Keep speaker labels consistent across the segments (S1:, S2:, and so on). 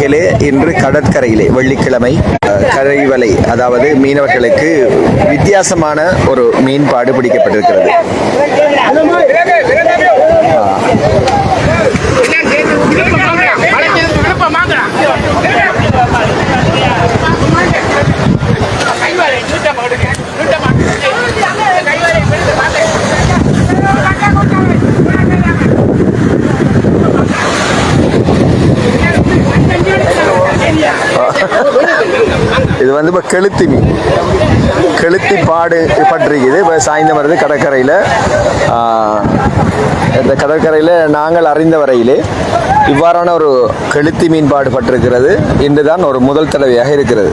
S1: வகையிலே இன்று கடற்கரையிலே வெள்ளிக்கிழமை கரைவலை அதாவது மீனவர்களுக்கு வித்தியாசமான ஒரு மீன்பாடு பிடிக்கப்பட்டிருக்கிறது. வந்து இப்போ கெளுத்தி மீன். கெளுத்தி பாடு பட்டிருக்குது. இப்போ சாய்ந்தம் வருது கடற்கரையில். இந்த கடற்கரையில் நாங்கள் அறிந்த வரையிலே இவ்வாறான ஒரு கெளுத்தி மீன்பாடு பட்டிருக்கிறது. இன்று தான் ஒரு முதல் தடவையாக இருக்கிறது.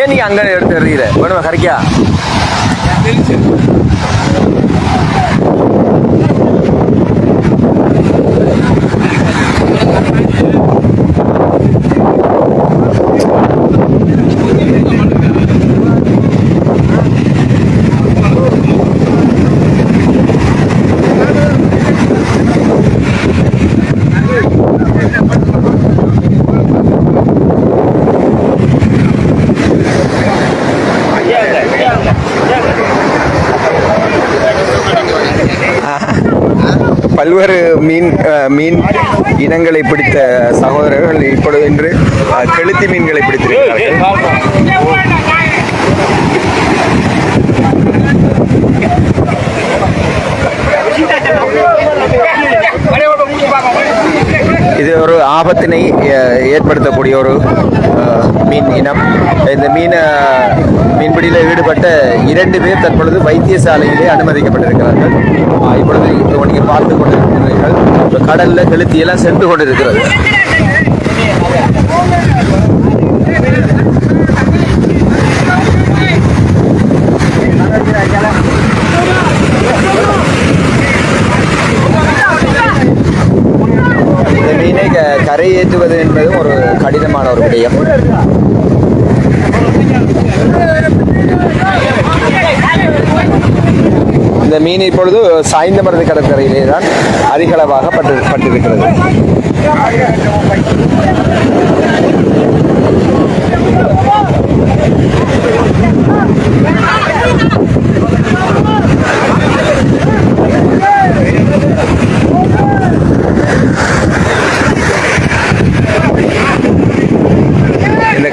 S1: ஏன் நீங்கள் அங்கே எடுத்து எறிகிற வேணுமா கரைக்கா Gracias. பல்வேறு மீன் மீன் இனங்களை பிடித்த சகோதரர்கள் இப்பொழுது இன்று கெளுத்தி மீன்களை பிடித்திருக்கிறார்கள் Thank you. ஆபத்தினை ஏற்படுத்தக்கூடிய ஒரு மீன் இனம். இந்த மீன் மீன்பிடியில் ஈடுபட்ட இரண்டு பேர் தற்பொழுது வைத்தியசாலையிலே அனுமதிக்கப்பட்டிருக்கிறார்கள். இப்பொழுது இப்பொழுது நீங்கள் பார்த்து கொண்டிருக்கிறீர்கள். கடலில் கெளுத்தியெல்லாம் சென்று கொண்டிருக்கிறது இந்த மீனை க- கரையேற்றுவது என்பது ஒரு கடினமான ஒரு விடயம் இந்த மீன் இப்பொழுது சாய்ந்தமருது கடற்கரையிலே தான் அதிகளவாக பட்டு பட்டிருக்கிறது you.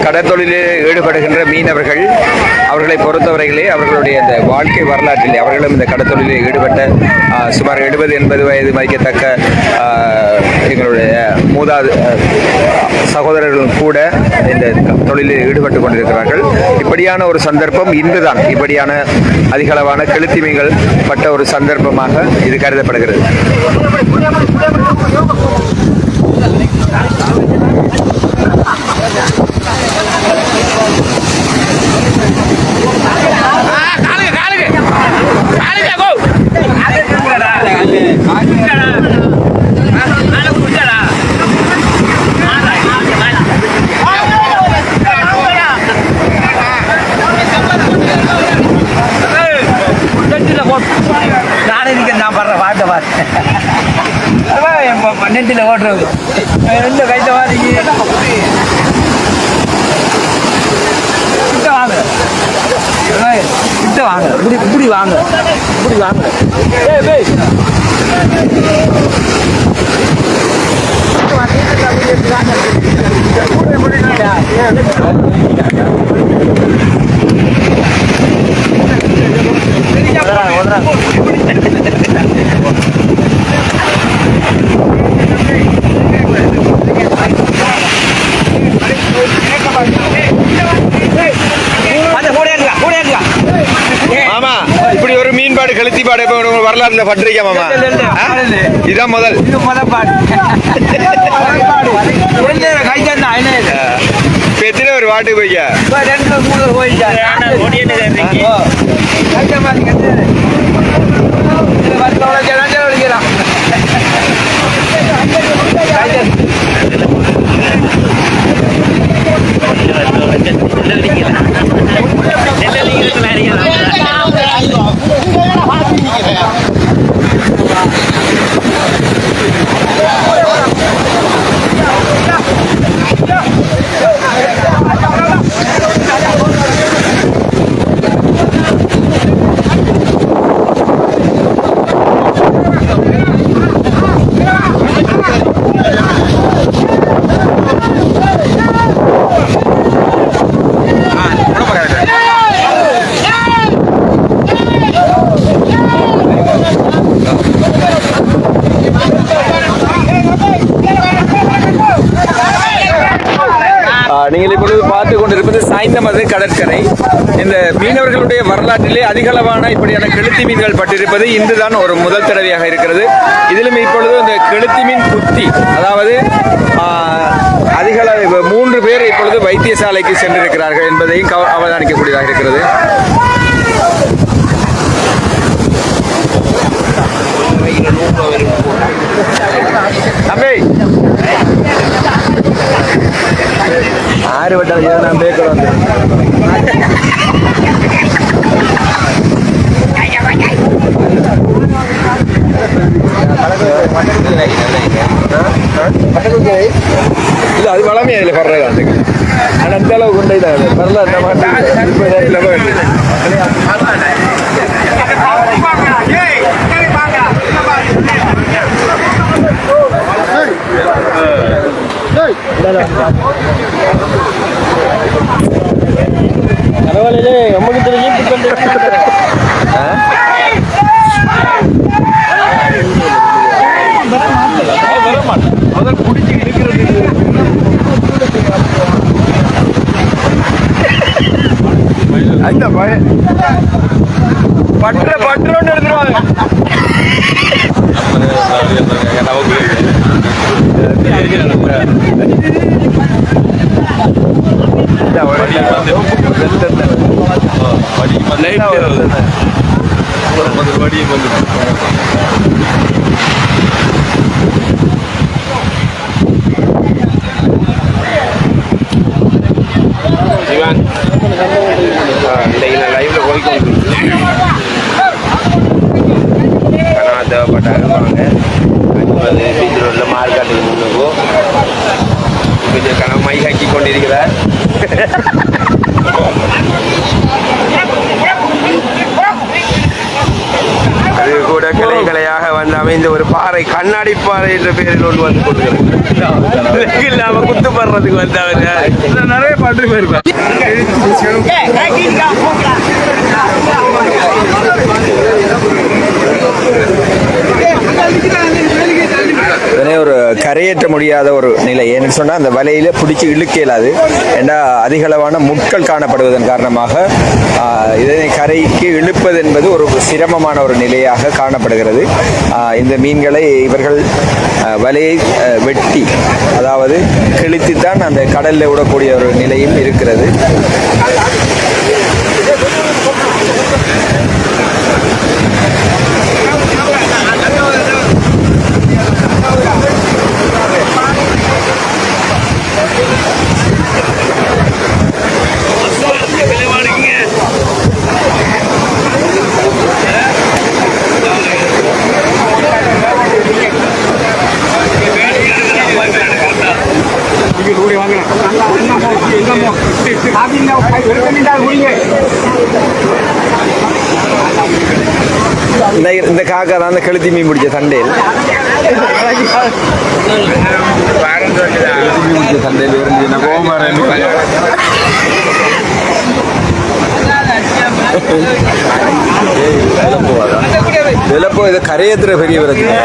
S1: கடற்தொழிலில் ஈடுபடுகின்ற மீனவர்கள் அவர்களை பொறுத்தவரையிலே அவர்களுடைய அந்த வாழ்க்கை வரலாற்றிலே அவர்களும் இந்த கடற்தொழிலில் ஈடுபட்ட சுமார் எழுபது எண்பது வயது மதிக்கத்தக்க எங்களுடைய மூதாது சகோதரர்களும் கூட இந்த தொழிலில் ஈடுபட்டு கொண்டிருக்கிறார்கள். இப்படியான ஒரு சந்தர்ப்பம் இன்றுதான். இப்படியான அதிகளவான கெளுத்திமைகள் பட்ட ஒரு சந்தர்ப்பமாக இது கருதப்படுகிறது.
S2: காலுங்க காலுங்க காலுங்க கோ நானே நீங்க நான் படுற பாட்டை பாட்டு நெட்டில் ஓட்டுறது ரெண்டு கைத்த மாதிரி கிட்ட வாங்க. கிட்ட வாங்க. இப்படி இப்படி வாங்க. இப்படி வாங்க. ஏய், ஏய். அதை கூட இருங்க கூட இருங்க
S1: மாமா இப்படி ஒரு மீன்பாடு கெளுத்தி பாடு இப்ப உங்க வரலாறுல பட்டிருக்கேன் மாமா. இதான் முதல். எத்தனை ஒரு வாட்டு போய்க்க?
S2: ரெண்டு மூணு போயிட்டாரு ஓ. கைத்த மாதிரி கட்டு. இது வந்து அவ்வளவு ஜனம் ஜனம் அடிக்கிறான். கைத்த-
S1: நமது கடற்கரை இந்த மீனவர்களுடைய வரலாற்றிலே அதிகளவான இப்படியான கெளுத்தி மீன்கள் பட்டிருப்பது இன்றுதான் ஒரு முதல் தடவையாக இருக்கிறது. இதிலும் இப்பொழுது இந்த கெளுத்தி மீன் குத்தி அதாவது அதிகளவு மூன்று பேர் இப்பொழுது வைத்தியசாலைக்கு சென்றிருக்கிறார்கள் என்பதையும் கவ- அவதானிக்கக்கூடியதாக இருக்கிறது. தம்பி! ஆறு வட்டம் நான் பேக்கிறோம் இல்ல அது வளமே அதில் படுறது அதுக்கு ஆனால் அந்த அளவு கொண்டே தான் பரவாயில்ல அந்த மாதிரி இப்போ இதில் வேண்டு
S3: பரவாயில்லையே நமக்கு தெரியும்
S1: முதல் பிடிச்சி இருக்கிறது அந்த பய- பற்ற பற்றோன்னு எடுத்துருவாங்க இந்த ஒரு வெத்தத்தை. லைட்டா ஒரு வெத்தத்தை.
S4: சிவன் இன்னைக்கு நான் லைவ்ல போய்க்கொண்டு கனவா தேவைப்பட்டாங்க வாங்க அது பீச் ரோட்டில் மார்க்கெட்டுக்கு முன்னுக்கு கொஞ்சம் மை ஹாக்கி கொண்டிருக்கிறார் அது கூட கிளை அமைந்த ஒரு பாறை கண்ணாடி பாறை என்ற பெயரில் ஒன்று வந்து கொண்டிருக்கிறது. இல்லாம குத்துப்படுறதுக்கு வந்தவங்க.
S1: நிறைய பாட்டு போயிருப்பேன் உடனே ஒரு வெளியேற்ற முடியாத ஒரு நிலை. ஏன்னு சொன்னால் அந்த வலையில் பிடிச்சி இழுக்க இயலாது. ஏன்னா அதிகளவான முட்கள் காணப்படுவதன் காரணமாக இதனை கரைக்கு இழுப்பது என்பது ஒரு சிரமமான ஒரு நிலையாக காணப்படுகிறது. இந்த மீன்களை இவர்கள் வலையை வெட்டி அதாவது கிழித்துத்தான் அந்த கடலில் விடக்கூடிய ஒரு நிலையும் இருக்கிறது. இந்த காக்கா தான் அந்த கழுத்தி மீன் பிடிச்ச சண்டையில். சண்டையில் இருந்து நான் கோமாரன் விலப்போ இது கரையேற்றுற பெரிய பிரச்சனை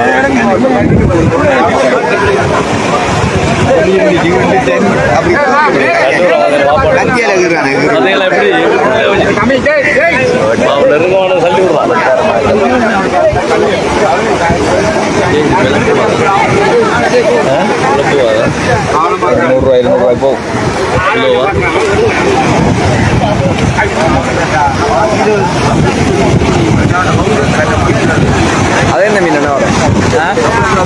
S1: நூறுரூவா இருநூறுவாய் போகும் கிலோவா அதே என்ன மீன் என்ன வரும்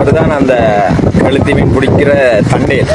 S1: அதுதான் அந்த கழுத்தி மீன் பிடிக்கிற தண்டையில்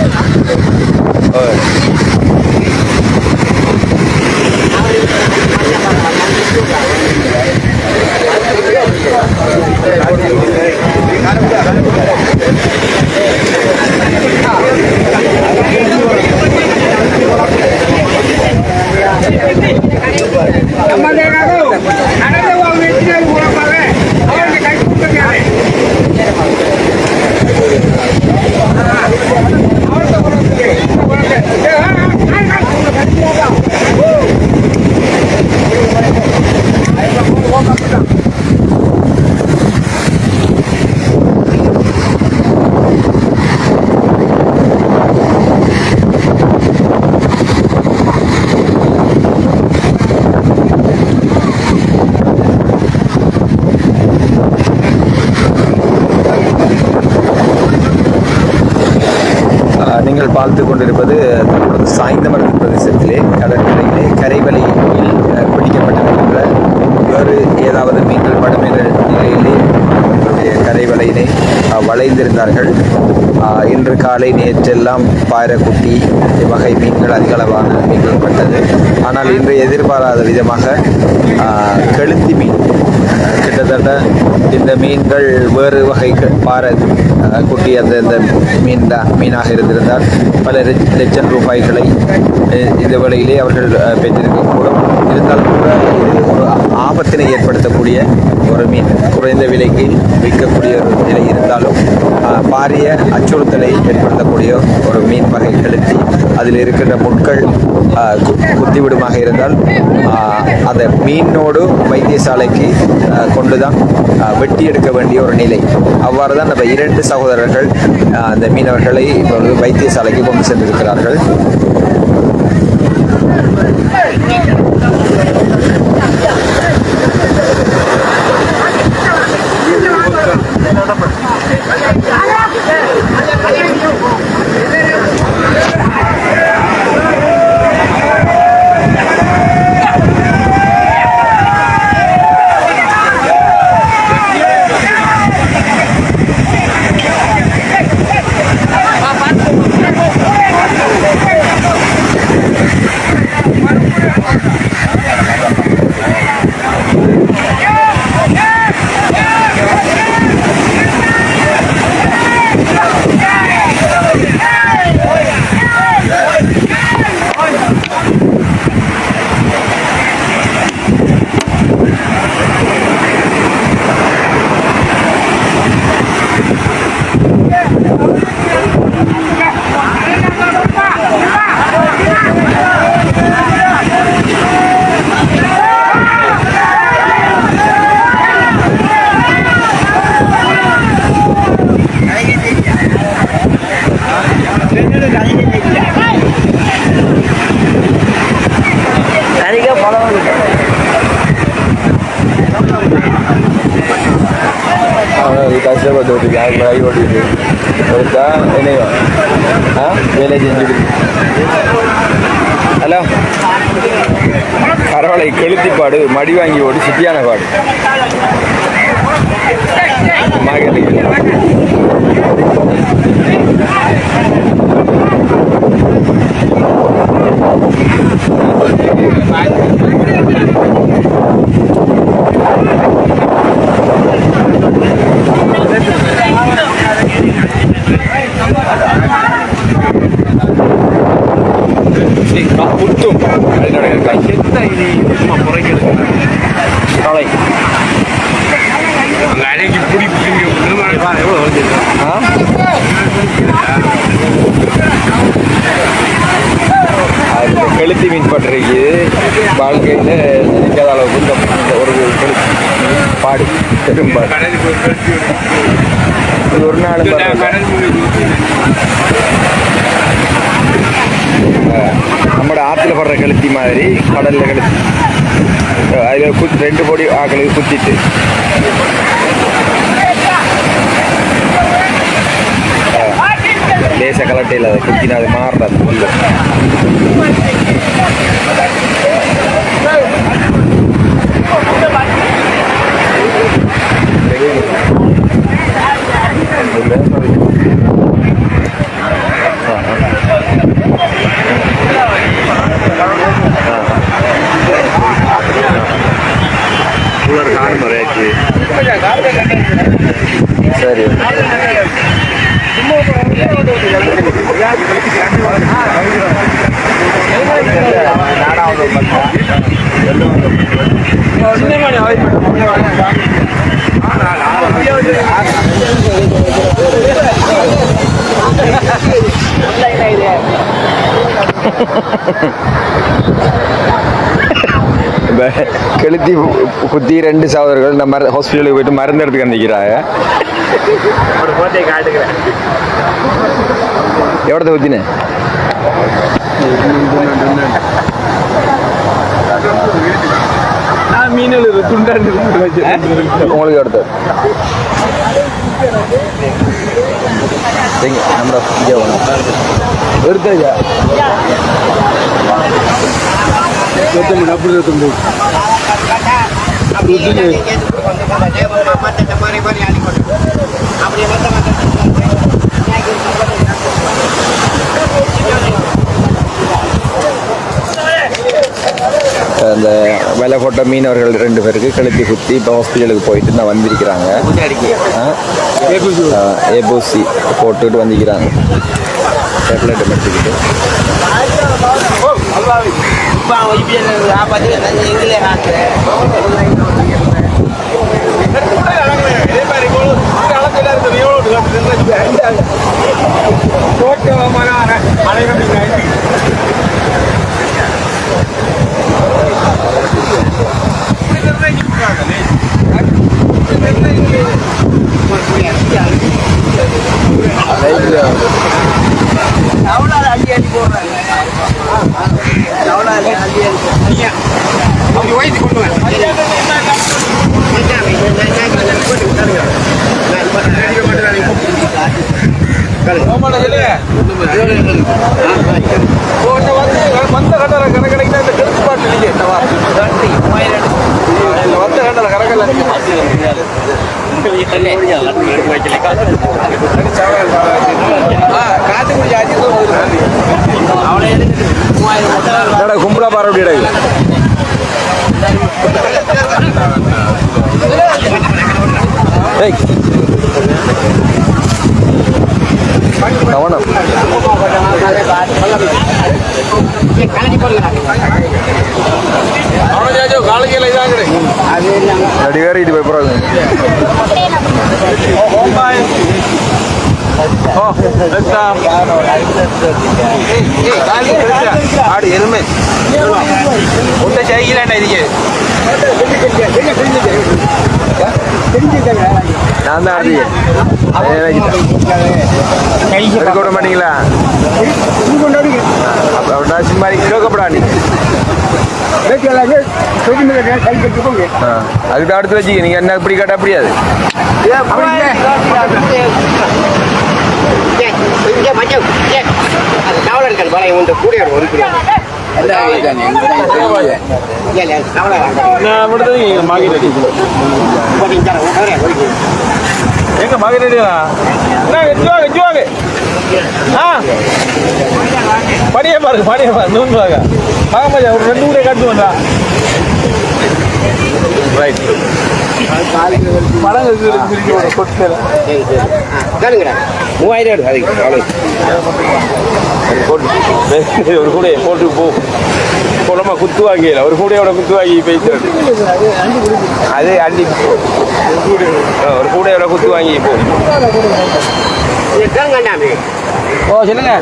S1: இருந்தார்கள் இன்று காலை நேற்றெல்லாம் பாயரக்குட்டி வகை மீன்கள் அதிகளவான மீன்கள் பட்டது. ஆனால் இன்று எதிர்பாராத விதமாக கெளுத்தி மீன் கிட்டத்தட்ட இந்த மீன்கள் வேறு வகை பாறை குட்டி அந்த இந்த மீன் தான் மீனாக இருந்திருந்தால் பல லட்சம் ரூபாய்களை இந்த வேளையிலே அவர்கள் அஹ், பெற்றிருக்கக்கூடும். இருந்தாலும் கூட ஒரு ஆபத்தினை ஏற்படுத்தக்கூடிய ஒரு மீன் குறைந்த விலைக்கு விற்கக்கூடிய ஒரு நிலை இருந்தாலும் பாரிய அச்சுறுத்தலை ஏற்படுத்தக்கூடிய ஒரு மீன் வகை கழுத்தி அதில் இருக்கின்ற முட்கள் கு- குத்திவிடுமாக இருந்தால் அந்த மீனோடு வைத்தியசாலைக்கு கொண்டு கொண்டுதான் வெட்டி எடுக்க வேண்டிய ஒரு நிலை. அவ்வாறு தான் நம்ம இரண்டு சகோதரர்கள் அந்த மீனவர்களை இப்பொழுது வைத்தியசாலைக்கு கொண்டு சென்றிருக்கிறார்கள். வேலை செஞ்சு ஹலோ பரவாயில்லை கெளுத்தி பாடு மடி வாங்கி ஓடு சிட்டியான பாடு மார்க்கெட்டுக்கு புத்தும் என்னோட நாளை
S4: அன்னைக்கு பிடிப்பு
S1: ஆ அது கெளுத்தி மீன் பட்டுருக்கு வாழ்க்கையில் நினைக்காத அளவுக்கு இந்த ஒரு கெளுத்தி பாடு பெரும்பாடு இது ஒரு நாள் நம்மளோட ஆற்றுல படுற கெளுத்தி மாதிரி கடல்ல கெளுத்தி அதில் குத் ரெண்டு பொடி ஆக்களுக்கு குத்திட்டு. லேச கலட்டையில் அதை குத்தினா அது மாறுறது. கெளுத்தி குத்தி ரெண்டு சகோதரர்கள் இந்த மரு ஹாஸ்பிட்டலுக்கு போயிட்டு மருந்து எடுத்துக்க நிற்கிறாங்க
S4: ஒரு போட்டை காட்டுக்கிறேன்
S1: எவ்வளோ குத்தினேன் உங்களுக்கு எடுத்து நம்ம
S3: இருபத்தொம்பது. அப்படி
S1: அந்த வெலை போட்ட மீனவர்கள் ரெண்டு பேருக்கு கழுத்தி குத்தி இப்போ ஹாஸ்பிட்டலுக்கு போயிட்டு தான் வந்திருக்கிறாங்க. ஏபூசி போட்டுட்டு வந்திருக்கிறாங்க. டேப்லெட் எடுத்துக்கிட்டு.
S3: வந்த கட்டளை கணக்கடைக்கு இந்த கருத்து பாட்டு வந்த கட்டளை கணக்கில் காத்து குடி ஆச்சு
S1: என்னடா கும்பலா பாரு அப்படி இடையில ஏய் கவனம்
S3: காலகையில் இதாங்க
S1: ரெடி வேறு இது போய் போகிறாங்க
S3: ஆடு எருமை. ஒட்ட செய்யலாண்டா இதுக்கு.
S1: நான் தான் ஆடி எடுக்க விட மாட்டீங்களா? அப்போ அப்படின்னா சும்மா கேட்கப்படா நீ. ஆ அதுக்கிட்ட அடுத்து வச்சுக்க. நீங்கள் என்ன இப்படி கேட்டால் அப்படியாது
S3: எங்க மகனடியா எஞ்சுவாங்க எஞ்சுவாங்க ஆ? படியே பாருங்க படியே பாருங்க நூறு பாருங்க பார்க்க மாட்டேன் ஒரு ரெண்டு கூட கட்டு வந்தா ரைட்
S4: மூவாயிரம் எடு அதுக்கு
S3: ஒரு கூட போட்டு போ குளமா குத்து வாங்கிடல ஒரு கூடையோட குத்து வாங்கி பேசுறது
S4: அது அள்ளி
S3: ஒரு கூடையோட குத்து வாங்கி போ ஓ சொல்லுங்க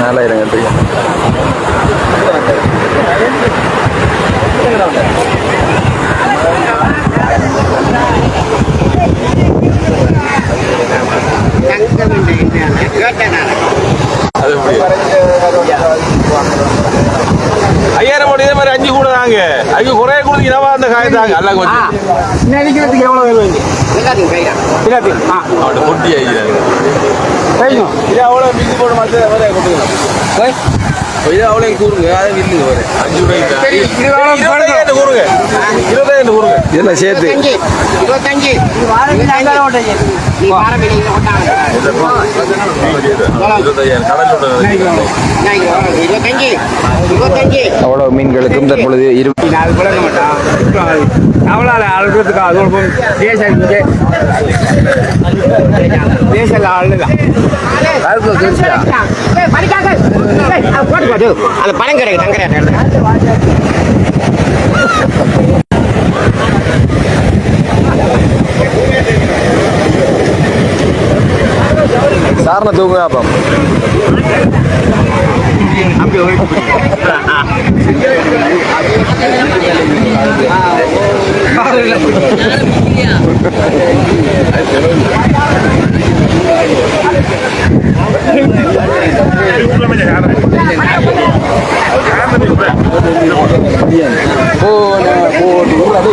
S3: நாலாயிரம் இந்த கூடை காட்டி இது
S5: மாதிரி அஞ்சு கூட தாங்க. அதுக்கு குறைய கொடுத்தீங்கன்னா அந்த காய தாங்க. எல்லாம் கொஞ்சம்.
S3: நினைக்கிறதுக்கு எவ்வளோ வேணும் எல்லாத்தையும் ஆ.
S5: அவன் பொட்டி ஆகிடுறாங்க
S3: சரிங்க
S5: இது அவ்வளோ மிஞ்சி போட மாட்டேன் வர கொடுத்துக்கலாம். இது அவ்வளோ கூறுங்க. அதை வில்லுங்க வர அஞ்சு ரூபாய்க்கு கூறுங்க. இருபதாயிரம் கூறுங்க.
S1: இதெல்லாம் சேர்த்து?
S3: இருபத்தஞ்சு.
S1: அவ்வளவு மீன்களுக்கும் தற்பொழுது இரு
S3: அது பழக மாட்டான். அவளால் அழுகிறதுக்கு அது ஒரு தேசம் தேசம் அழுதான் அந்த பணம் கிடையாது தங்கரையா
S1: சாரண தூங்க
S3: cô
S1: cô đúng là đi.